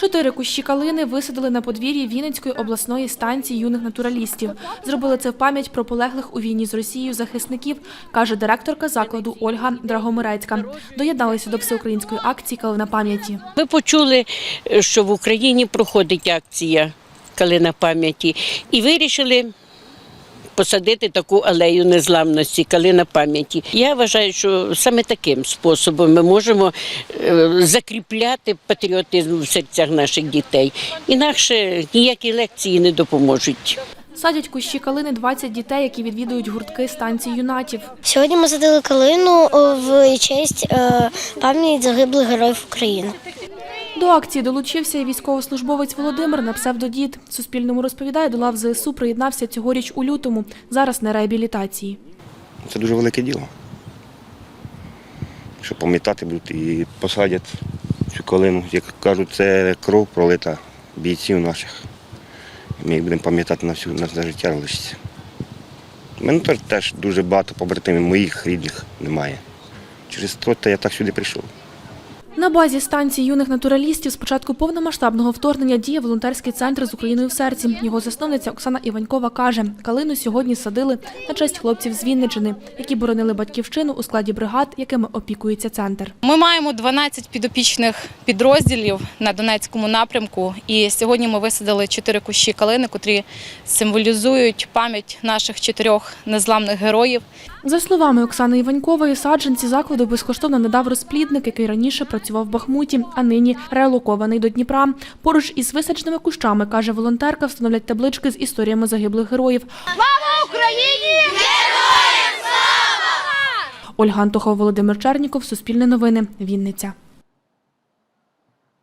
Чотири кущі калини висадили на подвір'ї Вінницької обласної станції юних натуралістів. Зробили це в пам'ять про полеглих у війні з Росією захисників, каже директорка закладу Ольга Драгомирецька. Доєдналися до всеукраїнської акції Калина пам'яті. Ми почули, що в Україні проходить акція Калина пам'яті і вирішили посадити таку алею незламності, калина пам'яті. Я вважаю, що саме таким способом ми можемо е, закріпляти патріотизм в серцях наших дітей. Інакше ніякі лекції не допоможуть. Садять кущі калини 20 дітей, які відвідують гуртки станції юнатів. Сьогодні ми задали калину в честь е, пам'ять загиблих героїв України. До акції долучився і військовослужбовець Володимир на псевдодід. Суспільному розповідає, до лав ЗСУ приєднався цьогоріч у лютому. Зараз на реабілітації. Це дуже велике діло. Що пам'ятати будуть і посадять цю калину. Як кажуть, це кров пролита бійців наших. Ми їх будемо пам'ятати на всю на життя лишиться. У мене теж, дуже багато побратимів, моїх рідних немає. Через то я так сюди прийшов. На базі станції юних натуралістів з початку повномасштабного вторгнення діє волонтерський центр з Україною в серці. Його засновниця Оксана Іванькова каже, калину сьогодні садили на честь хлопців з Вінничини, які боронили батьківщину у складі бригад, якими опікується центр. Ми маємо 12 підопічних підрозділів на Донецькому напрямку, і сьогодні ми висадили чотири кущі калини, котрі символізують пам'ять наших чотирьох незламних героїв. За словами Оксани Іванькової, саджанці закладу безкоштовно надав розплідник, який раніше працював в Бахмуті, а нині релокований до Дніпра. Поруч із висадженими кущами, каже волонтерка, встановлять таблички з історіями загиблих героїв. Слава Україні! Героям слава! Ольга Антохова, Володимир Черніков, Суспільне новини, Вінниця.